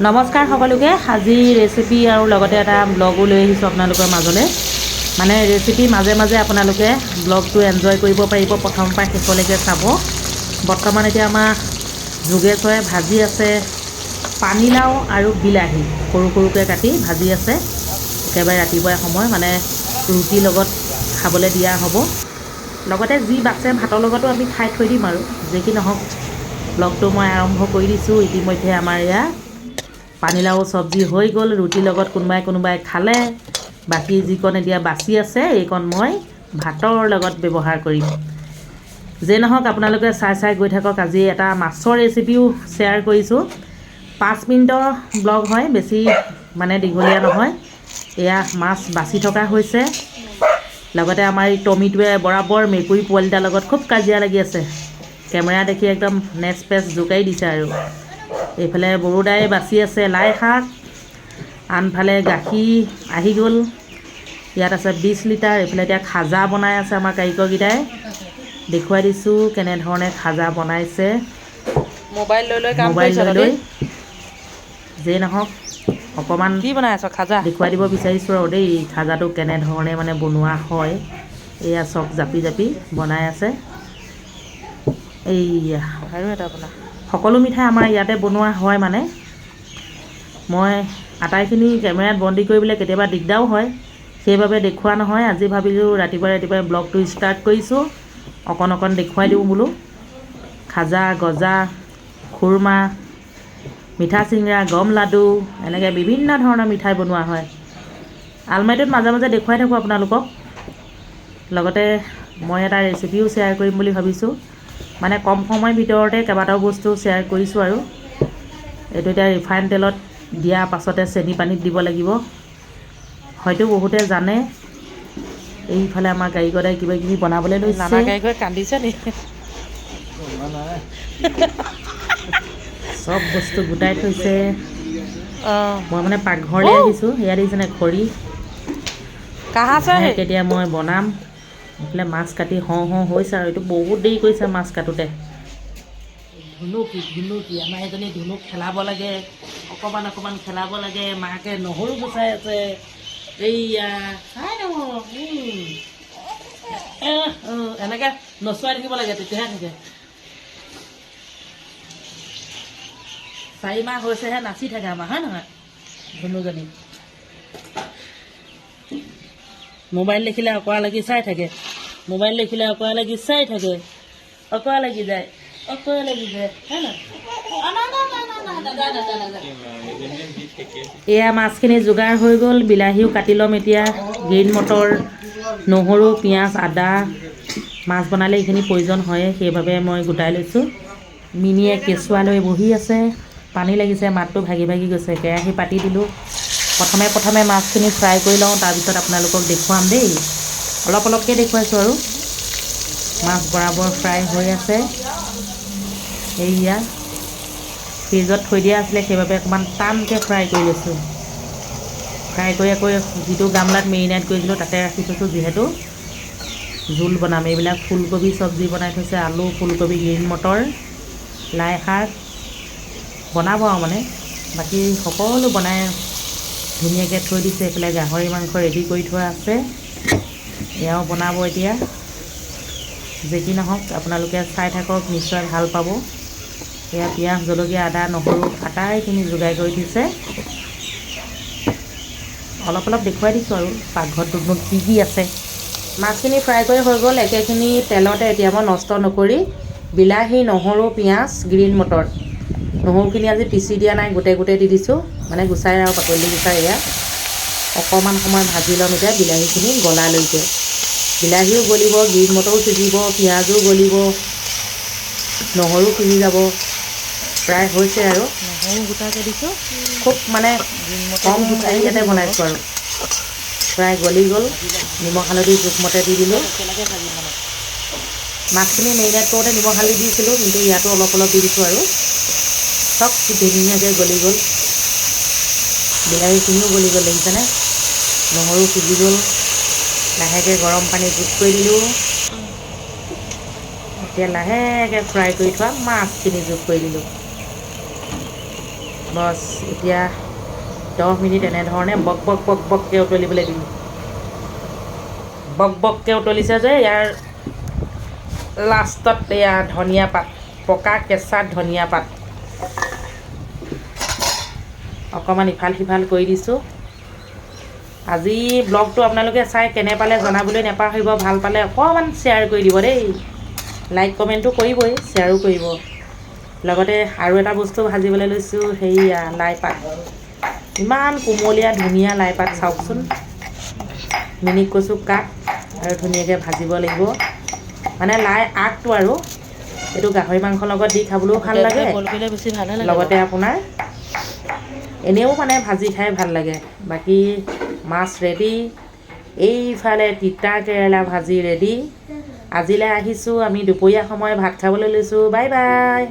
নমস্কাৰ সকলোকে। আজি ৰেচিপি আৰু লগতে এটা ব্লগো লৈ আহিছোঁ আপোনালোকৰ মাজলৈ। মানে ৰেচিপি মাজে মাজে আপোনালোকে ব্লগটো এনজয় কৰিব পাৰিব প্ৰথমৰ পৰা শেষলৈকে চাব। বৰ্তমান এতিয়া আমাৰ যোগেশ্বৰে ভাজি আছে পানীলাও আৰু বিলাহী। সৰু সৰুকৈ কাটি ভাজি আছে। একেবাৰে ৰাতিপুৱাই সময় মানে ৰুটিৰ লগত খাবলৈ দিয়া হ'ব। লগতে যি বাচে ভাতৰ লগতো আমি খাই থৈ দিম আৰু যি কি নহওক। ব্লগটো মই আৰম্ভ কৰি দিছোঁ। ইতিমধ্যে আমাৰ এয়া পানীলাও চব্জি হৈ গ'ল ৰুটিৰ লগত কোনোবাই কোনোবাই খালে। বাকী যিকণ এতিয়া বাচি আছে এইকণ মই ভাতৰ লগত ব্যৱহাৰ কৰিম। যে নহওক আপোনালোকে চাই চাই গৈ থাকক আজি এটা মাছৰ ৰেচিপিও শ্বেয়াৰ কৰিছোঁ। পাঁচ মিনিটৰ ব্লগ হয় বেছি মানে দীঘলীয়া নহয়। এয়া মাছ বাচি থকা হৈছে। লগতে আমাৰ এই টমিটোৱে বৰাবৰ মেকুৰী পোৱালিটাৰ লগত খুব কাজিয়া লাগি আছে। কেমেৰা দেখি একদম নেচ পেচ জোকাৰি দিছে আৰু। এইফালে বড়োদাই বাচি আছে লাই শাক আনফালে গাখীৰ আহি গ'ল। ইয়াত আছে বিছ লিটাৰ এইফালে এতিয়া খাজা বনাই আছে আমাৰ কাৰিকৰকেইটাই। দেখুৱাই দিছোঁ কেনেধৰণে খাজা বনাইছে। মোবাইল লৈ লৈ মোবাইল লৈ? লৈ। যেই নহওক অকণমান কি বনাই আছ খাজা? দেখুৱাই দিব বিচাৰিছোঁ আৰু দেই খাজাটো কেনেধৰণে মানে বনোৱা হয়। এয়া চব জাপি জাপি বনাই আছে। এইয়া। আৰু এটা বনা সকলো মিঠাই আমাৰ ইয়াতে বনোৱা হয় মানে। মই আটাইখিনি কেমেৰাত বন্দী কৰিবলৈ কেতিয়াবা দিগদাৰো হয়। সেইবাবে দেখুওৱা নহয়। আজি ভাবিলোঁ ৰাতিপুৱাই ৰাতিপুৱাই ব্লগটো ষ্টাৰ্ট কৰিছোঁ। অকণ অকণ দেখুৱাই দিওঁ বোলো। খাজা গজা খুৰমা মিঠা চিংৰা গম লাডু এনেকৈ বিভিন্ন ধৰণৰ মিঠাই বনোৱা হয়। আলমাৰিটোত মাজে মাজে দেখুৱাই থাকোঁ আপোনালোকক। লগতে মই এটা ৰেচিপিও শ্বেয়াৰ কৰিম বুলি ভাবিছোঁ। মানে কম সময়ৰ ভিতৰতে কেইবাটাও বস্তু শ্বেয়াৰ কৰিছোঁ আৰু। এইটো এতিয়া ৰিফাইন তেলত দিয়াৰ পাছতে চেনি পানীত দিব লাগিব। হয়তো বহুতে জানে এইফালে আমাৰ কাৰিকৰে কিবা কিবি বনাবলৈ নানা লৈছে। গাড়ী গৈ কান্দিছে নি? চব বস্তু গোটাই থৈছে। অঁ। মই মানে পাকঘৰলৈ আহিছোঁ ইয়াত দেখিছেনে খৰি? কাহা এতিয়া মই বনাম? এইফালে মাছ কাটি হওঁ হওঁ হৈছে আৰু এইটো বহুত দেৰি কৰিছে মাছ কাটোতে। ধুনুকি ধুনুকি আমাৰ এজনী ধুনুক খেলাব লাগে অকণমান অকণমান খেলাব লাগে মাকে নহৰু গুচাই আছে। এইয়া চাই নহওক এনেকৈ নচুৱাই থাকিব লাগে তেতিয়াহে থাকে। চাৰি মাহ হৈছেহে নাচি থাকে আমাৰ হয় নহয় ধুনুজনী? মোবাইল দেখিলে অকৰা লাগি চাই থাকে। মোবাইল দেখিলে অকৰা লাগি চাই থাকে। অকৰা লাগি যায়। অকৰা লাগি যায়। এয়া মাছখিনি যোগাৰ হৈ গ'ল বিলাহীও কাটি ল'ম এতিয়া। গ্ৰীণ মটৰ নহৰু পিঁয়াজ আদা। মাছ বনালে এইখিনি প্ৰয়োজন হয়ে সেইবাবে মই গোটাই লৈছোঁ। মিনিয়ে কেঁচুৱা লৈ বহি আছে। পানী লাগিছে মাতটো ভাগি ভাগি গৈছে। কেৰাহী পাতি দিলোঁ। প্ৰথমে প্ৰথমে মাছখিনি ফ্ৰাই কৰি লওঁ তাৰপিছত আপোনালোকক দেখুৱাম দেই। অলপ অলপকৈ দেখুৱাইছোঁ আৰু। মাছ বৰাবৰ ফ্ৰাই হৈ আছে। এইয়া ফ্ৰিজত থৈ দিয়া আছিলে সেইবাবে অকণমান টানকৈ ফ্ৰাই কৰি লৈছোঁ। ফ্ৰাই কৰি আকৌ যিটো গামলাত মেৰিনেট কৰিছিলোঁ তাতে ৰাখি থৈছোঁ যিহেতু। জোল বনাম এইবিলাক ফুলকবি চব্জি বনাই থৈছে আলু ফুলকবি গ্ৰীণ মটৰ লাই শাক। বনাব আৰু মানে। বাকী সকলো বনাই ধুনীয়াকৈ থৈ দিছে এইফালে গাহৰি মাংস ৰেডি কৰি থোৱা আছে। এয়াও বনাব এতিয়া। যি কি নহওক আপোনালোকে চাই থাকক নিশ্চয় ভাল পাব। এয়া পিঁয়াজ জলকীয়া আদা নহৰু আটাইখিনি যোগাৰ কৰি দিছে। অলপ অলপ দেখুৱাই দিছোঁ আৰু পাকঘৰটোতনো কি কি আছে। মাছখিনি ফ্ৰাই কৰি হৈ গ'ল একেখিনি তেলতে এতিয়া মই নষ্ট নকৰি বিলাহী নহৰু পিঁয়াজ গ্ৰীণ মটৰ। নহৰুখিনি আজি পিচি দিয়া নাই গোটেই গোটেই দি দিছোঁ। মানে গুচাই আৰু বাকলি গুচাই এয়া। অকণমান সময় ভাজি ল'ম এতিয়া বিলাহীখিনি গলালৈকে। বিলাহীও গলিব গ্ৰীণ মটৰো সিজিব পিঁয়াজো গলিব নহৰু সিজি যাব। প্ৰায় হৈছে আৰু। নহৰু গোটাকৈ দিছোঁ। খুব মানে কম হেৰিয়াতে বনাইছোঁ আৰু। প্ৰায় গলি গ'ল। নিমখ হালধি জোখমতে দি দিলোঁ। মাছখিনি মেৰিনেট কৰোঁতে নিমখ হালধি দিছিলোঁ কিন্তু ইয়াতো অলপ অলপ দি দিছোঁ আৰু। চব ধুনীয়াকৈ গলি গ'ল। বিলাহীখিনিও গলি গ'ল দেখিছেনে? নহৰু সিজি গ'ল। লাহেকৈ গৰম পানী যোগ কৰি দিলোঁ। এতিয়া লাহেকৈ ফ্ৰাই কৰি থোৱা মাছখিনি যোগ কৰি দিলোঁ। বছ এতিয়া দহ মিনিট এনেধৰণে বক বক বক বককৈ উতলিবলৈ দিম বক বককৈ উতলিছে যে ইয়াৰ লাষ্টত এয়া ধনিয়া পাত পকা কেঁচা ধনিয়া পাত। অকণমান ইফাল সিফাল কৰি দিছোঁ। আজি ব্লগটো আপোনালোকে চাই কেনে পালে জনাবলৈ নাপাহৰিব ভাল পালে অকণমান শ্বেয়াৰ কৰি দিব দেই। লাইক কমেণ্টটো কৰিবই শ্বেয়াৰো কৰিব। লগতে আৰু এটা বস্তু ভাজিবলৈ লৈছোঁ সেয়া লাই পাত ইমান কুমলীয়া ধুনীয়া লাই পাত চাওকচোন। মিনি কচু কাট আৰু ধুনীয়াকৈ ভাজিব লাগিব। মানে লাই আগটো আৰু এইটো গাহৰি মাংসৰ লগত দি খাবলৈও ভাল লাগে। লগতে আপোনাৰ এনেও মানে ভাজি খাই ভাল লাগে। বাকী মাছ ৰেডি। এইফালে তিতা কেৰেলা ভাজি ৰেডি। আজিলৈ আহিছোঁ, আমি দুপৰীয়া সময় ভাত খাবলৈ লৈছোঁ। Bye bye.